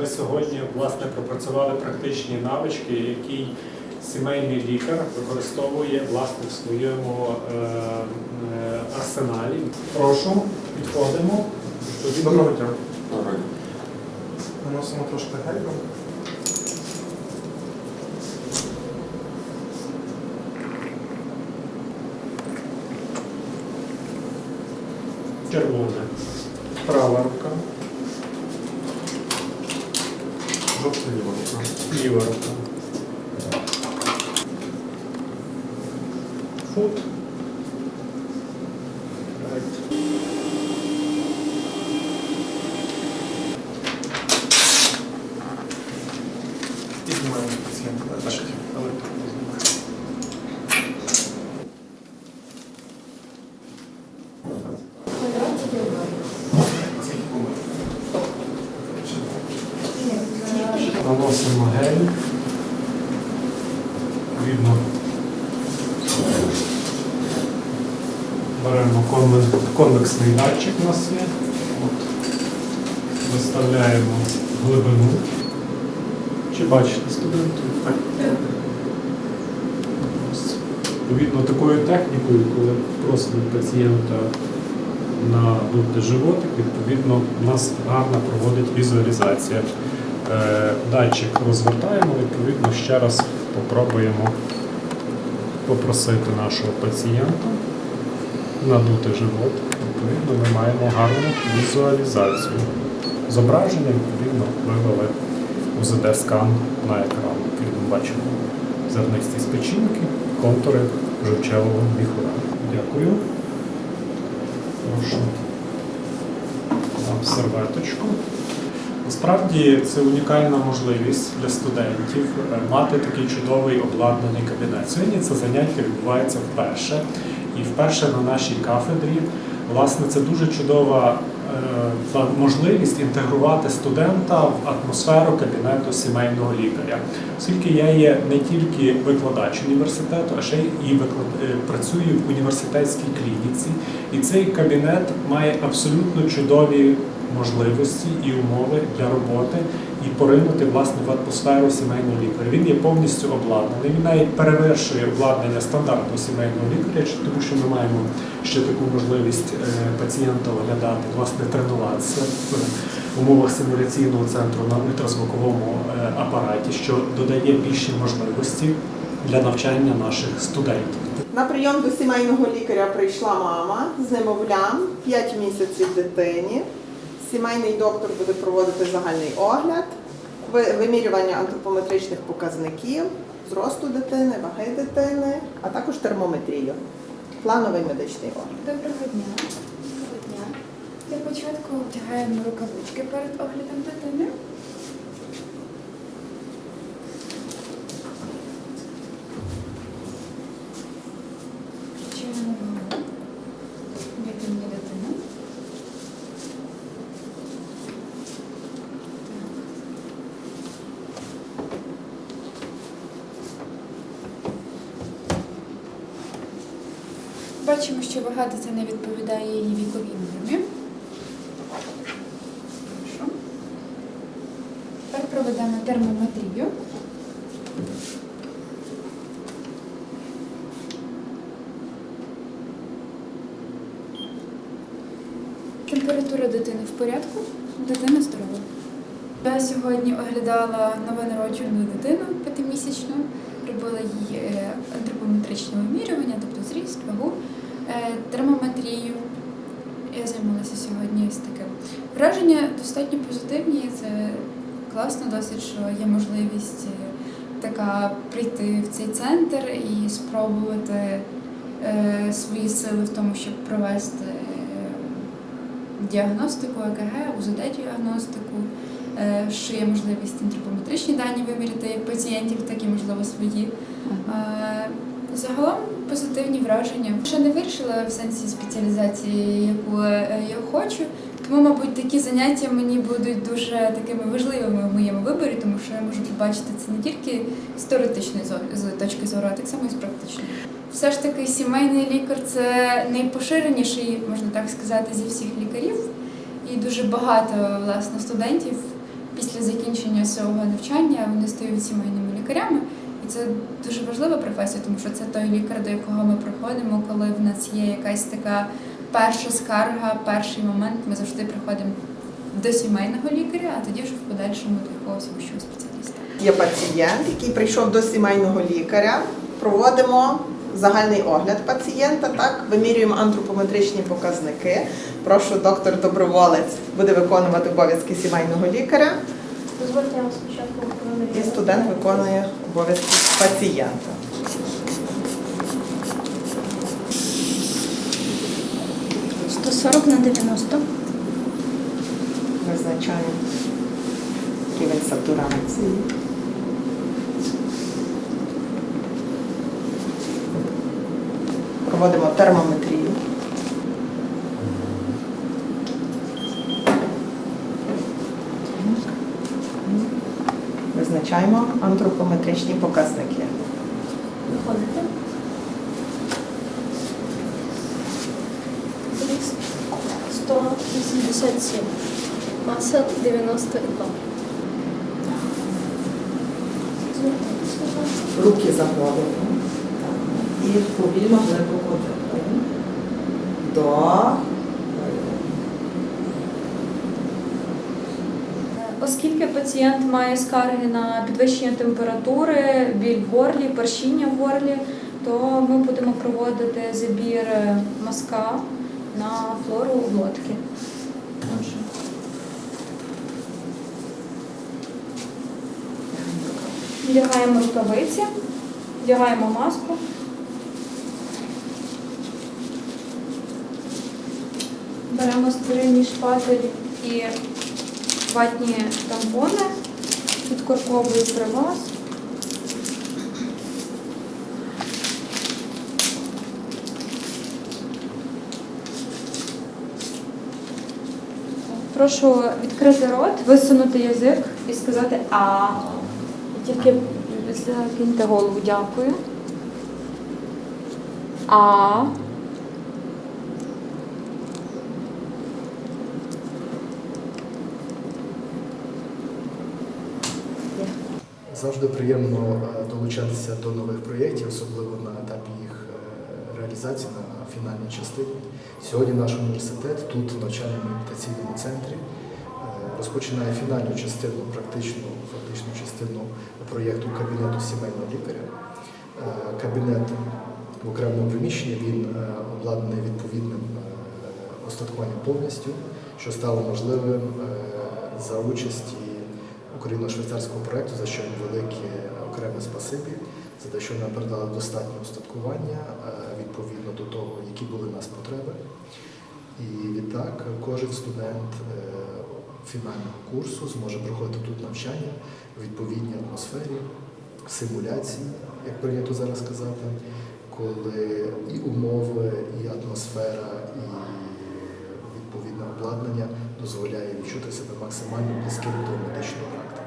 ми сьогодні власне пропрацювали практичні навички, які сімейний лікар використовує власне в своєму е, е, арсеналі. Прошу, підходимо. Доброго дня. Наносимо трошки гелю. Червоне. Права рука, Жовта ліва рука. ліва рука. Фут. Наносимо гель. Відно. Беремо конвексний датчик у нас є. От. Виставляємо глибину. Чи бачите студентів? Так. Відповідно такою технікою, коли просимо пацієнта надути животик, відповідно у нас гарно проводить візуалізація. Е, Датчик розвертаємо, відповідно, ще раз попробуємо попросити нашого пацієнта надути живот. Відповідно, ми маємо гарну візуалізацію. Зображення, відповідно, вивели УЗД-скан на екран. Відповідно, бачимо зернисті спечінки, контури жовчевого міхура. Дякую. Прошу на серветочку. Насправді це унікальна можливість для студентів е, мати такий чудовий обладнаний кабінет. Сьогодні це заняття відбувається вперше, і вперше на нашій кафедрі. Власне, це дуже чудова е, можливість інтегрувати студента в атмосферу кабінету сімейного лікаря, оскільки я є не тільки викладач університету, а ще й е, працюю в університетській клініці. І цей кабінет має абсолютно чудові можливості і умови для роботи і поринути власне в атмосферу сімейного лікаря. Він є повністю обладнаний. Він навіть перевершує обладнання стандартного сімейного лікаря, тому що ми маємо ще таку можливість е, пацієнта оглядати, власне, тренуватися в умовах симуляційного центру на ультразвуковому е, апараті, що додає більші можливості для навчання наших студентів. На прийом до сімейного лікаря прийшла мама з немовлям, 5 місяців дитині. Сімейний доктор буде проводити загальний огляд, вимірювання антропометричних показників, зросту дитини, ваги дитини, а також термометрію. Плановий медичний огляд. Доброго дня. Доброго дня. Для початку вдягаємо рукавички перед оглядом дитини. Включаємо голову. Витягнемо дитину. Бачимо, що вага дитини відповідає її віковій нормі. Тепер проведемо термометрію. Температура дитини в порядку, дитина здорова. Я сьогодні оглядала новонароджену дитину п'ятимісячну, робила їй е, антропометричне вимірювання, тобто зріст, вагу, термометрію. Я займалася сьогодні з таким. Враження достатньо позитивні. Це класно, досить, що є можливість е, така прийти в цей центр і спробувати е, свої сили в тому, щоб провести е, діагностику ЕКГ, УЗД-діагностику, е, що є можливість антропометричні дані виміряти як пацієнтів, так і можливо свої. Загалом позитивні враження. Ще не вирішила в сенсі спеціалізації, яку е, я хочу. Тому, мабуть, такі заняття мені будуть дуже такими важливими в моєму виборі, тому що я можу побачити це не тільки з теоретичної з точки зору, а так само і з практичної. Все ж таки, сімейний лікар це найпоширеніший, можна так сказати, зі всіх лікарів. І дуже багато власне студентів після закінчення свого навчання вони стають сімейними лікарями. Це дуже важлива професія, тому що це той лікар, до якого ми приходимо, коли в нас є якась така перша скарга, перший момент. Ми завжди приходимо до сімейного лікаря, а тоді вже в подальшому до якогось вищого спеціаліста. Є пацієнт, який прийшов до сімейного лікаря. Проводимо загальний огляд пацієнта. Так, вимірюємо антропометричні показники. Прошу, доктор доброволець буде виконувати обов'язки сімейного лікаря, Дозвольте я вам спочатку і студент виконує обов'язки пацієнта. – 140 на 90. Визначаємо рівень сатурації. Проводимо термометрію. Визначаємо антропометричні показники. Виходите. Зріст 187. Маса 92. Звертайтеся. Руки за голову. Так. І повільно глибоко дихаємо. До. Оскільки пацієнт має скарги на підвищення температури, біль в горлі, першіння в горлі, то ми будемо проводити забір е, мазка на флору глотки. Вдягаємо рукавиці, вдягаємо маску. Беремо стерильний шпатель і ватні тампони, підкорковую при вас. Прошу відкрити рот, висунути язик і сказати А. Тільки закиньте голову, дякую. А. Завжди приємно е, долучатися до нових проєктів, особливо на етапі їх е, реалізації на фінальній частині. Сьогодні наш університет тут, в навчальному імітаційному центрі, е, розпочинає фінальну частину, практичну фактичну частину проєкту кабінету сімейного лікаря. Кабінет в окремому приміщенні він обладнаний відповідним остаткуванням повністю, що стало можливим за участі україно-швейцарського проєкту, за що їм велике окреме спасибі, за те, що нам передали достатнє устаткування е, відповідно до того, які були у нас потреби. І відтак кожен студент е, фінального курсу зможе проходити тут навчання в відповідній атмосфері, симуляції, як прийнято зараз сказати, коли і умови, і атмосфера, і відповідне обладнання дозволяє відчути себе максимально близьким до медичної практики.